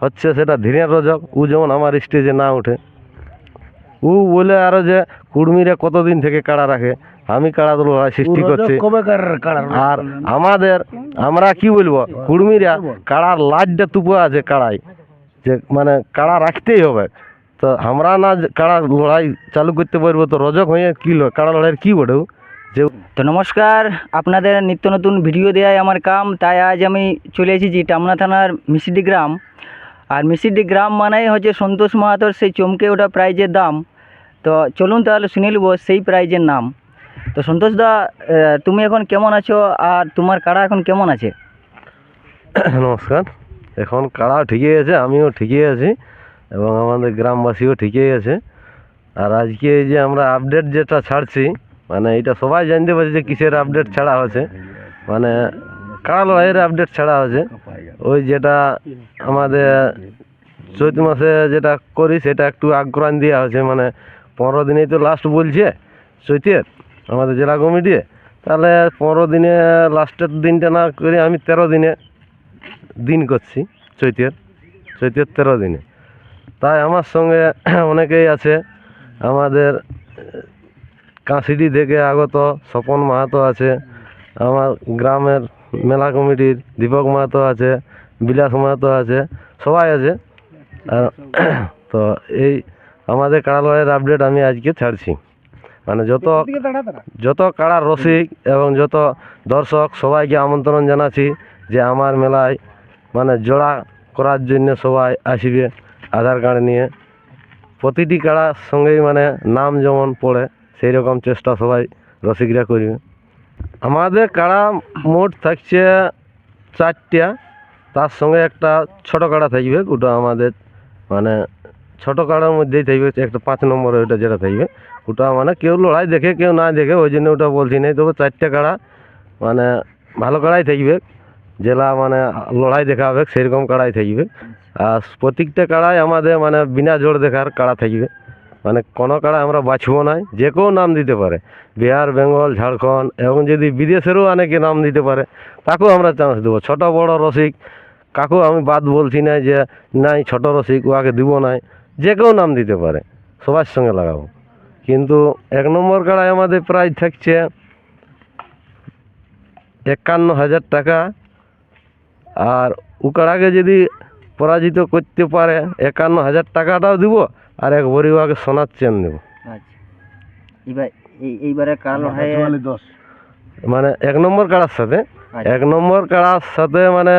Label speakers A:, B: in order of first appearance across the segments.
A: হচ্ছে সেটা ধীরেন রজক। ও যেমন আমার স্টেজে না ওঠে। ও বলে আরও যে কুর্মীরা কতদিন থেকে কাড়া রাখে? আমি কাড়া লড়াই সৃষ্টি করছি।
B: কবে কার কাড়ার
A: আর আমাদের আমরা কি বলব? কুর্মীরা কাড়ার লাজটা তুপো আছে কাড়াই। যে মানে কাড়া রাখতেই হবে। তো আমরা না যে কাড়া লড়াই চালু করতে পারব তো রজক হয়ে কি ল- কাড়া লড়াইয়ের কি বটে যে
C: তো নমস্কার আপনাদের নিত্য নতুন ভিডিও দেওয়াই আমার কাম। তাই আজ আমি চলে এসেছি টামনা থানার মিসিডি গ্রাম। আর মিসিডি গ্রাম মানেই হচ্ছে সন্তোষ মাহাতোর সেই চমকে ওটা প্রাইজের দাম। তো চলুন তাহলে শুনে নেব সেই প্রাইজের নাম। তো সন্তোষ দা তুমি এখন কেমন আছো আর তোমার কাড়া এখন কেমন আছে?
A: নমস্কার। এখন কাড়া ঠিকই আছে, আমিও ঠিকই আছি এবং আমাদের গ্রামবাসীও ঠিকই আছে। আর আজকে যে আমরা আপডেট যেটা ছাড়ছি মানে এটা সবাই জানতে পারছে যে কিসের আপডেট ছাড়া হয়েছে। মানে কাড়া লড়াইয়ের আপডেট ছাড়া হয়েছে ওই যেটা আমাদের চৈত মাসে যেটা করি, সেটা একটু আগ্রহণ দেওয়া হয়েছে। মানে পনেরো দিনেই তো লাস্ট বলছে চৈতের, আমাদের জেলা কমিটি। তাহলে পনেরো দিনে লাস্টের দিনটা না করে আমি তেরো দিনে দিন করছি চৈতের চৈতের তেরো দিনে। তাই আমার সঙ্গে অনেকেই আছে। আমাদের কাঁসিডি থেকে আগত স্বপন মাহাতো আছে। আমার গ্রামের মেলা কমিটির দীপক মাহাতো আছে বিলাস মাহাতো আছে সবাই আছে। আর তো এই আমাদের কাড়ালয়ের আপডেট আমি আজকে ছাড়ছি। মানে যত যত কাড়ার রসিক এবং যত দর্শক সবাইকে আমন্ত্রণ জানাচ্ছি যে আমার মেলায় মানে জোড়া করার জন্য সবাই আসবে আধার কার্ড নিয়ে। প্রতিটি কাড়ার সঙ্গেই মানে নাম যেমন পড়ে সেই রকম চেষ্টা সবাই রসিকরা করবে। আমাদের কাড়া মোট থাকছে চারটা। তার সঙ্গে একটা ছোট কাড়া থাকবে ওটা আমাদের মানে ছোট কাড়ার মধ্যেই থাকবে, একটা পাঁচ নম্বরে ওটা যেটা থাকবে। ওটা মানে কেউ লড়াই দেখে, কেউ না দেখে, ওই জন্য ওটা বলছি না তবে চারটে কাড়া মানে ভালো কাড়াই থাকবে। জেলা মানে লড়াই দেখাবে সেরকম কাড়াই থাকবে। আর প্রত্যেকটা কাড়াই আমাদের মানে বিনা জোর দেখার কাড়া থাকবে। মানে কোনো কাড়া আমরা বাছবো নাই, যে কেউ নাম দিতে পারে। বিহার, বেঙ্গল, ঝাড়খণ্ড, এবং যদি বিদেশেরও অনেকে নাম দিতে পারে, তাকেও আমরা চান্স দেবো। ছোট, বড় রসিক কাকেও আমি বাদ বলছি না যে, নাই, ছোট রসিক ওকে দিব নাই। যে কেউ নাম দিতে পারে, সবার সঙ্গে লাগাবো। কিন্তু এক নম্বর কাড়ায় আমাদের প্রাইস থাকছে একান্ন হাজার টাকা। আর ও কাড়াকে যদি পরাজিত করতে পারে, একান্ন হাজার টাকাটাও দিব আর এক ভরি ওকে সোনার চেন দেবো
C: আচ্ছা এবার এইবারে লড়াই
B: দশ।
A: মানে এক নম্বর কাড়ার সাথে
C: আচ্ছা।
A: এক নম্বর কাড়ার সাথে মানে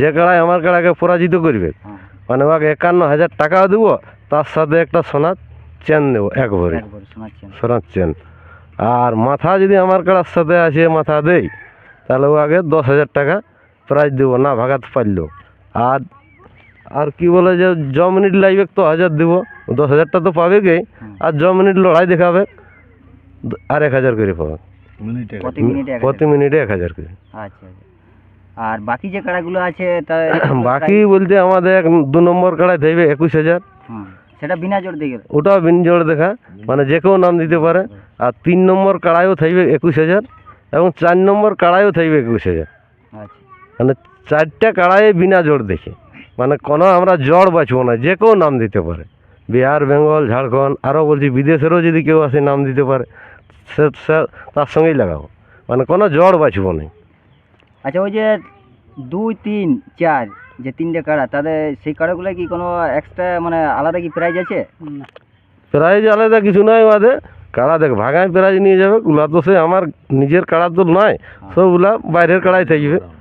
A: যে কাড়ায় আমার কাড়াকে পরাজিত করবে
C: হ্যাঁ,
A: মানে ওকে একান্ন হাজার টাকা দেবো তার সাথে একটা সোনার চেন দেবো এক ভরি। সোনার চেন। আর মাথা যদি আমার কাড়ার সাথে আসে মাথা দেই তাহলে ও আগে দশ হাজার টাকা প্রাইজ দেবো না ভাগাতে পারল। আর আর কি বলে যে জ মিনিট লাগবে তো হাজার দেবো। দশ হাজারটা তো পাবে গে আর জ মিনিট লড়াই দেখাবে। আর এক হাজার করে পাবে।
B: মিনিটে
C: প্রতি মিনিটে এক
A: প্রতি মিনিটে এক হাজার করে।
C: আচ্ছা আচ্ছা। আর বাকি যে কাড়াগুলো আছে তা
A: বাকি বলতে আমাদের এক দু নম্বর কাড়ায় থাকবে একুশ হাজার।
C: সেটা বিনা জোর গেল
A: ওটাও বিনজোড় দেখা। মানে যে কেউ নাম দিতে পারে। আর তিন নম্বর কাড়াইও থাকবে একুশ হাজার এবং চার নম্বর কাড়াইও থাকবে একুশ হাজার।
C: আচ্ছা।
A: মানে চারটা কাড়াই বিনা জোর দেখে। মানে কোনো আমরা জড় বাঁচবো না যে কেউ নাম দিতে পারে। বিহার বেঙ্গল ঝাড়খণ্ড আরও বলছি বিদেশেরও যদি কেউ আসে নাম দিতে পারে সে সে- তার সঙ্গেই লাগাবো। মানে কোনো জড় বাঁচবো না।
C: আচ্ছা ওই যে দুই তিন চার যে তিনটে কাড়া তাদের সেই কাড়াগুলো কি কোনো এক্সট্রা মানে আলাদা কি প্রাইজ আছে?
A: প্রাইজ আলাদা কিছু নয় ওদের কাড়া দেখ ভাগায় প্রাইজ নিয়ে যাবে ওগুলা তো সে আমার নিজের কাড়া তো নয়। সবগুলা বাইরের কাড়াই থাকবে।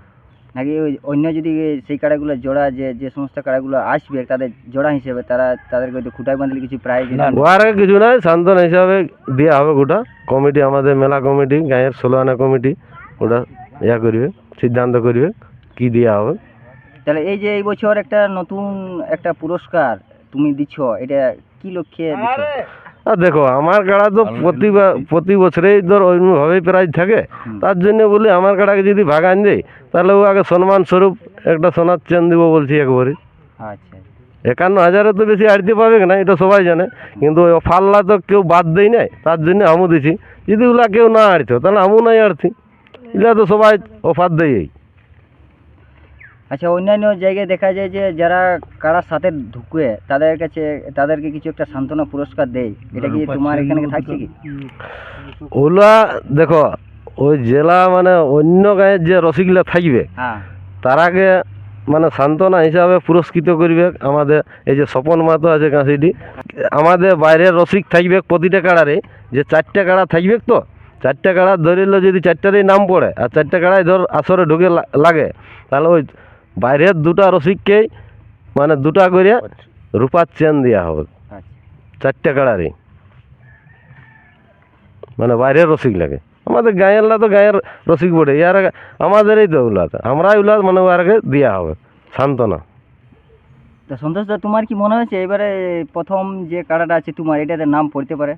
C: নাকি ওই অন্য যদি সেই কাড়াগুলো জোড়া যে যে সমস্ত কাড়াগুলো আসবে তাদের জোড়া হিসেবে তারা তাদেরকে হয়তো খুঁটায় বাঁধলে কিছু প্রাইজ
A: আগে কিছু নয় সান্ত্বনা হিসাবে দেওয়া হবে গোটা। কমিটি আমাদের মেলা কমিটি গাঁয়ের ষোলো আনা কমিটি ওটা ইয়া করবে সিদ্ধান্ত করবে কি দেওয়া হবে।
C: তাহলে এই যে এই বছর একটা নতুন একটা পুরস্কার তুমি দিচ্ছ এটা কি লক্ষ্যে দিচ্ছ
A: আর! দেখো আমার কাড়া তো প্রতি প্রতি বছরেই ধর ওইভাবেই প্রাইজ থাকে। তার জন্য বলি আমার কাড়াকে যদি ভাগান দেয় তাহলে ও আগে সম্মান স্বরূপ একটা সোনার চেন দিব বলছি একবারে।
C: আচ্ছা।
A: একান্ন হাজারে তো বেশি আড়তে পাবে না এটা সবাই জানে। কিন্তু ওই ফাল্লা তো কেউ বাদ দেয় নাই তার জন্য আমু দিছি। যদি ওলা কেউ না আড়তো তাহলে আমু নাই আড়তি। এগুলা তো সবাই অফার দেয়
C: আচ্ছা অন্যান্য জায়গায় দেখা যায় যে যারা কারার সাথে ঢুকে তাদের কাছে তাদেরকে কিছু একটা সান্ত্বনা পুরস্কার দেয়। এটা কি তোমার এখানে থাকছে কি?
A: ওলা দেখো ওই জেলা মানে অন্য গাঁয়ের যে রসিকগুলা থাকবে
C: হ্যাঁ।
A: তারাকে মানে সান্ত্বনা হিসাবে পুরস্কৃত করবে আমাদের এই যে স্বপন মাতো আছে কাঁসিটি আমাদের বাইরের রসিক থাকবে প্রতিটা কাড়ারে যে চারটে কাড়া থাকবে তো চারটে কাড়া ধরিলে যদি চারটারই নাম পড়ে আর চারটে কাড়ায় ধর আসরে ঢুকে লা- লাগে তাহলে ওই বাইরের দুটা রসিককেই মানে দুটা করে রূপার চেন দেওয়া হবে।
C: আচ্ছা।
A: চারটে কাড়ারই মানে বাইরের রসিক লাগে। আমাদের গাঁয়েরলা তো গাঁয়ের রসিক বটে। ইয়ার আমাদেরই তো ওগুলা আমরাই ওগুলা মানে ওয়ারকে দেওয়া হবে। সান্ত্বনা।
C: তো সন্তোষ দা তোমার কি মনে হয়েছে? এবারে প্রথম যে কাড়াটা আছে তোমার এটাতে নাম পড়তে পারে?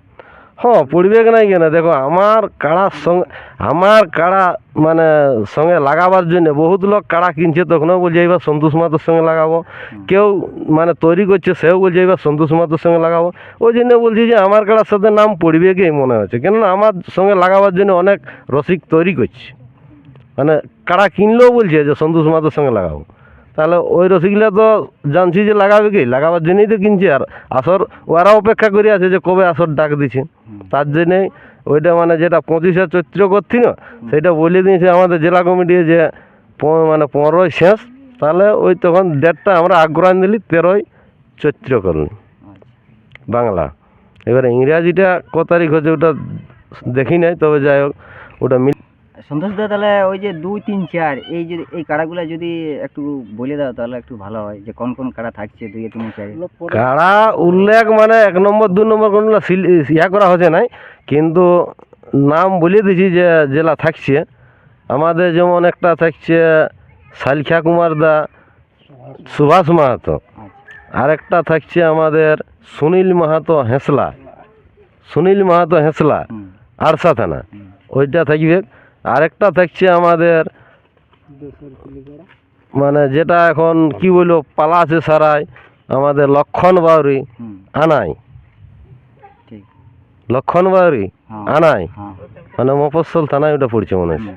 A: হ্যাঁ পড়বে কি নাই কেন? দেখো আমার কাড়ার সঙ্গে আমার কাড়া মানে সঙ্গে লাগাবার জন্য বহুত লোক কাড়া কিনছে তখনও বলছে এবার সন্তোষ মাতার সঙ্গে লাগাবো। কেউ মানে তৈরি করছে সেও বলছে এবার সন্তোষ মাতার সঙ্গে লাগাবো। ওই জন্য বলছি যে আমার কাড়ার সাথে নাম পড়বে কি মনে হচ্ছে কেননা আমার সঙ্গে লাগাবার জন্য অনেক রসিক তৈরি করছে। মানে কাড়া কিনলেও বলছে যে সন্তোষ মাতার সঙ্গে লাগাবো। তাহলে ওই রসিকগুলা তো জানছি যে লাগাবে কি? লাগাবার জন্যই তো কিনছে আর আসর ওরা অপেক্ষা করে আছে যে কবে আসর ডাক দিচ্ছে তার জন্যেই ওইটা মানে যেটা পঁচিশে চৈত্র করছি না সেটা বলে দিয়েছে আমাদের জেলা কমিটি যে মানে পনেরোই শেষ তাহলে ওই তখন ডেটটা আমরা আগ্রহ দিলি তেরোই চৈত্র করলি বাংলা। এবারে ইংরাজিটা ক তারিখ হচ্ছে ওটা দেখি নাই তবে যাই হোক ওটা মিল
C: সন্তোষ দা তাহলে ওই যে দুই তিন চার এই যে এই কাড়াগুলো যদি একটু বলে দাও তাহলে একটু ভালো হয় যে কোন কোন কাড়া থাকছে দুই তিন চার?
A: কাড়া উল্লেখ মানে এক নম্বর দু নম্বর কোনো ইয়া করা হচ্ছে নাই কিন্তু নাম বলে দিছি যে জেলা থাকছে। আমাদের যেমন একটা থাকছে শালখা কুমার দা সুভাষ মাহাতো। আরেকটা থাকছে আমাদের সুনীল মাহাতো হেঁসলা। সুনীল মাহাতো হেঁসলা আরসা থানা। ওইটা থাকবে। আরেকটা থাকছে আমাদের মানে যেটা এখন কি বলব পালা আছে সারাই আমাদের লক্ষণ বাউরি আনাই লক্ষণ বাউরি
C: হ্যাঁ।
A: আনাই
C: হ্যাঁ।
A: মানে মফস্বল থানায় ওটা পড়ছে মনে হচ্ছে।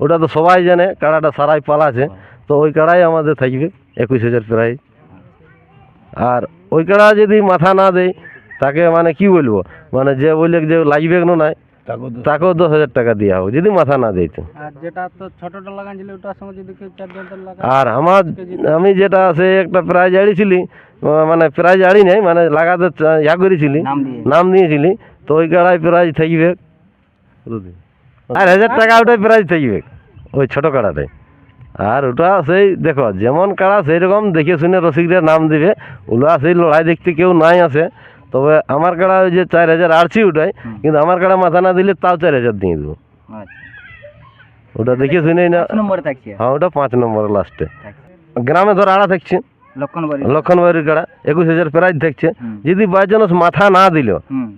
A: ওটা তো সবাই জানে কাড়াটা সারাই পালা আছে তো ওই কাড়াই আমাদের থাকবে একুশ হাজার প্রাইজ আর ওই কাড়া যদি মাথা না দেয় তাকে মানে কি বলব? মানে যে বললে যে লাগবে কেন নাই তাকেও দশ হাজার টাকা দেওয়া হবে যদি মাথা না দেয় তো
B: আর যেটা তো ছোটটা লাগাইছিল ওটার সঙ্গে যদি কেউ চার দল লাগা
A: আর আমার আমি যেটা আছে একটা প্রাইজ আড়িছিলি মানে প্রাইজ আড়ি নাই মানে লাগাতে ইয়া করেছিলি
C: নাম দিয়ে।
A: দিয়েছিলি তো ওই কাড়ায় প্রাইজ থাকবে। আর হাজার টাকা ওটাই প্রাইজ থাকবে ওই ছোট কাড়াটাই আর ওটা সেই দেখো যেমন কাড়া সেই রকম দেখে শুনে রসিকরা নাম দিবে। ওগুলা সেই লড়াই দেখতে কেউ নাই আসে তবে আমার কাড়া ওই যে চার হাজার আড়ছি ওটাই কিন্তু আমার কাড়া মাথা না দিলে তাও চার হাজার দিয়ে দেবো।
C: আচ্ছা।
A: ওটা দেখে শুনেই না হ্যাঁ ওটা পাঁচ নম্বর লাস্টে গ্রামে ধর আড়া থাকছে।
C: লক্ষণ
A: লক্ষণবাড়ির কাড়া একুশ হাজার প্রাইজ থাকছে। যদি বাই চান্স মাথা না দিল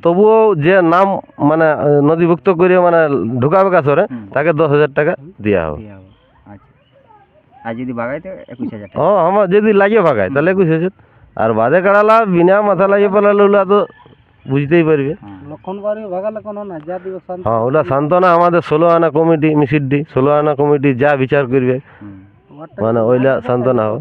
A: তবুও যে নাম মানে নদীভুক্ত করে মানে ঢুকাবে কাছরে। তাকে দশ হাজার টাকা দেওয়া হবে।
C: আচ্ছা। আর যদি বাগাইতে একুশ হাজার
A: ও আমার যদি লাগিয়ে ভাগায় তাহলে একুশ হাজার। আর বাদে কাড়ালা বিনা মাথা লাগিয়ে পেলালে ওগুলা তো বুঝতেই পারবে।
C: হ্যাঁ।
B: শান্তি।
A: হ্যাঁ ওটা সান্ত্বনা আমাদের ষোলো আনা কমিটি মিসিডি ষোলো আনা কমিটি যা বিচার করবে মানে ওইলা সান্ত্বনা হবে।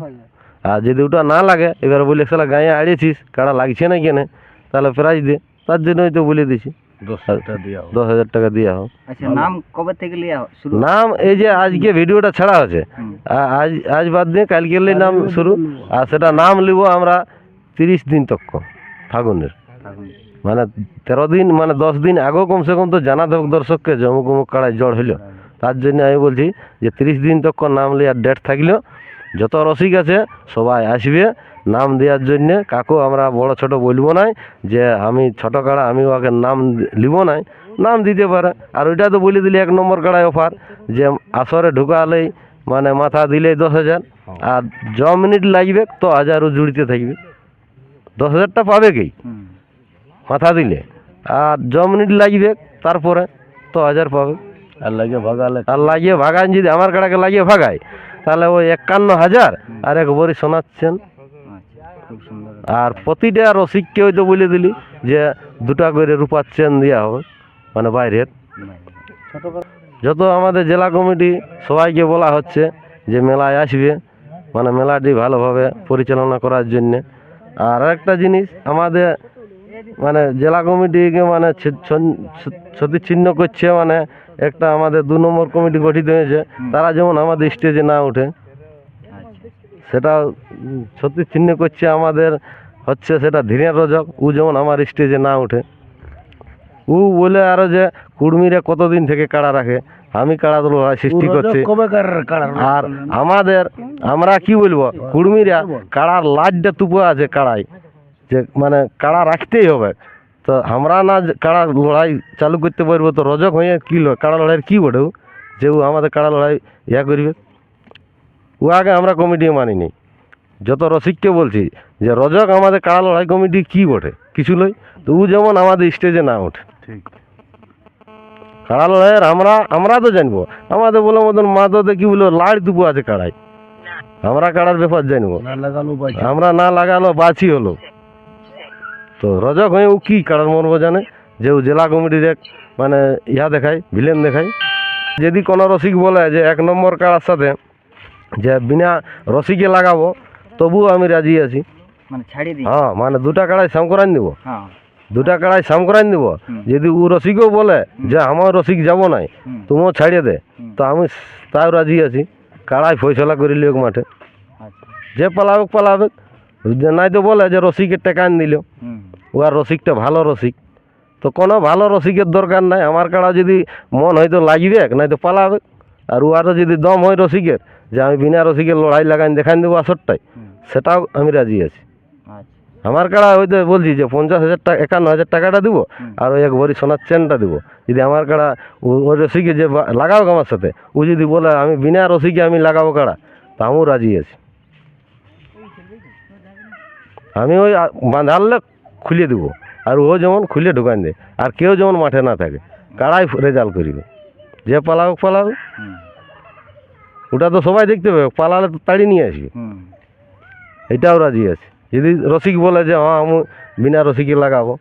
A: আর যদি ওটা না লাগে এবার বলে সালা গায়ে আড়িয়েছিস কাড়া লাগছে না কেনে? তাহলে প্রাইজ দে তার জন্যই তো বলে দিছি। দশ হাজার টাকা দেওয়া দশ হাজার টাকা দেওয়া হোক।
C: আচ্ছা নাম কবে থেকে লিয়া শুরু?
A: নাম এই যে আজকে ভিডিওটা ছাড়া আ- আজ আজ বাদ দিয়ে কালকেরই নাম শুরু। আর সেটা নাম লিব আমরা তিরিশ দিন তক ফাগুনের। মানে তেরো দিন মানে দশ দিন আগেও কমসে কম তো জানাতে হোক দর্শককে যে অমুক অমুক কাড়ায় জ্বর হইল। তার জন্য আমি বলছি যে তিরিশ দিন তক নাম লিয়ার ডেট থাকলেও যত রসিক আছে সবাই আসবে। নাম দেওয়ার জন্যে কাকু আমরা বড় ছোট বলব নাই যে আমি ছোট কাড়া আমি ওকে নাম লিব নাই নাম দিতে পারে। আর ওইটা তো বলে দিলি এক নম্বর কাড়ায় অফার যে আসরে ঢুকালেই মানে মাথা দিলেই দশ হাজার আর য মিনিট লাগবে তো হাজারও জুড়িতে থাকবে। দশ হাজারটা পাবে কি? মাথা দিলে। আর য মিনিট লাগবে তারপরে তো হাজার পাবে। আর লাগিয়ে ভাগালে। আর লাগিয়ে ভাগান যদি আমার কাড়াকে লাগিয়ে ভাগায় তাহলে ওই একান্ন হাজার আর একবারই শোনাচ্ছেন। আর প্রতিটা রসিককে ওই তো বলে দিলি যে দুটা করে রূপার চেন দেওয়া হবে মানে বাইরের। যত আমাদের জেলা কমিটি সবাইকে বলা হচ্ছে যে মেলায় আসবে মানে মেলাটি ভালোভাবে পরিচালনা করার জন্যে। আর একটা জিনিস আমাদের মানে জেলা কমিটিকে মানে সতীচ্ছিন্ন করছে মানে একটা আমাদের দু নম্বর কমিটি গঠিত হয়েছে তারা যেমন আমাদের স্টেজে না ওঠে সেটা উম, চিহ্ন করছে আমাদের হচ্ছে সেটা ধীরেন রজক। ও যেমন আমার স্টেজে না ওঠে। ও বলে আরও যে কুর্মীরা কতদিন থেকে কাড়া রাখে? আমি কাড়া লড়াই সৃষ্টি করছি। আর আমাদের আমরা কি বলব? কুর্মীরা কাড়ার লাজটা তুপো আছে কাড়াই যে মানে কাড়া রাখতেই হবে। তো আমরা না যে কাড়া লড়াই চালু করতে পারব তো রজক হয়ে কি ল- কাড়া লড়াইয়ের কি বটে ও? যে ও আমাদের কাড়া লড়াই ইয়া করবে। ও আগে আমরা কমিটি মানিনি। যত রসিককে বলছি যে রজক আমাদের কাড়া লড়াই কমিটি কি বটে? কিছু লই? তো ও যেমন আমাদের স্টেজে না ওঠে।
B: ঠিক।
A: কাড়া লড়াইয়ের আমরা আমরা তো জানব। আমাদের বলে মতন মাদতে কি বলব লাড় দুপো আছে কাড়াই আমরা কাড়ার ব্যাপার জানব। আমরা না লাগালো বাছি হলো। তো রজক হয়ে ও কি কাড়ার মর্ম জানে? যে ও জেলা কমিটির এক মানে ইহা দেখায় ভিলেন দেখায়। যদি কোনো রসিক বলে যে এক নম্বর কাড়ার সাথে যে বিনা রসিকে লাগাবো তবুও আমি রাজি আছি।
C: মানে ছাড়িয়ে দিই
A: হ্যাঁ মানে দুটা কাড়াই সামকরান দিব
C: হ্যাঁ।
A: দুটা কাড়াই সামকরান দিব
C: হুম।
A: যদি ও রসিকও বলে যে আমার রসিক যাব নাই। তুমিও ছাড়িয়ে দে। তো আমি তাও রাজি আছি। কাড়াই ফয়সলা করে লিওক মাঠে।
C: আচ্ছা।
A: যে পালাবে পালাবে নাই তো বলে যে রসিকের টাকা আন দিল ও আর রসিকটা ভালো রসিক। তো কোনো ভালো রসিকের দরকার নাই। আমার কাড়া যদি মন হয়তো লাগবে নাই তো পালাবে। আর ও আরও যদি দম হয় রসিকের যে আমি বিনা রসিকে লড়াই লাগাই দেখান দেবো আসরটাই। সেটাও আমি রাজি আছি।
C: আচ্ছা।
A: আমার কাড়া হয়তো বলছি যে পঞ্চাশ হাজার টাকা একান্ন হাজার টাকাটা দিব আর ওই এক ভরি সোনার চেনটা দিব। যদি আমার কাড়া ও- ওই রসিকে যে লাগাও আমার সাথে ও যদি বলে আমি বিনা রসিকে আমি লাগাবো কাড়া তা আমিও রাজি আছি। আমি ওই বাঁধালে খুলে দেবো আর ও যেমন খুলে ঢুকান দেয় আর কেউ যেমন মাঠে না থাকে কাড়াই রেজাল্ট করিবে। যে পালাবে
C: হুম।
A: ওটা তো সবাই দেখতে পাবে পালালে তো তাড়ি নিয়ে আসবে। এটাও রাজি আছে। যদি রসিক বলে যে হ্যাঁ আমি বিনা রসিকে লাগাবো।